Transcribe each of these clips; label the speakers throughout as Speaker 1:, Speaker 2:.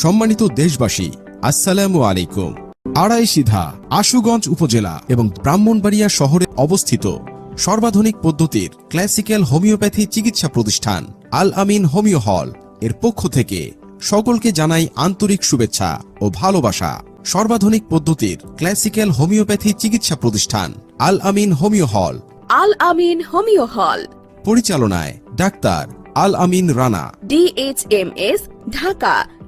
Speaker 1: সম্মানিত দেশবাসী আসসালামু আলাইকুম। আড়াই সিধা আশুগঞ্জ উপজেলা এবং ব্রাহ্মণবাড়িয়া শহরে অবস্থিত সর্বাধুনিক পদ্ধতির ক্লাসিক্যাল হোমিওপ্যাথি চিকিৎসা প্রতিষ্ঠান আল আমিন হোমিও হল এর পক্ষ থেকে সকলকে জানাই আন্তরিক শুভেচ্ছা ও ভালোবাসা। সর্বাধুনিক পদ্ধতির ক্লাসিক্যাল হোমিওপ্যাথি চিকিৎসা প্রতিষ্ঠান আল আমিন হোমিও হল।
Speaker 2: আল আমিন হোমিও হল।
Speaker 1: পরিচালনায় doctor Al Amin Rana.
Speaker 2: DHMS Dhaka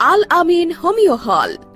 Speaker 2: আল আমিন হোমিও হল।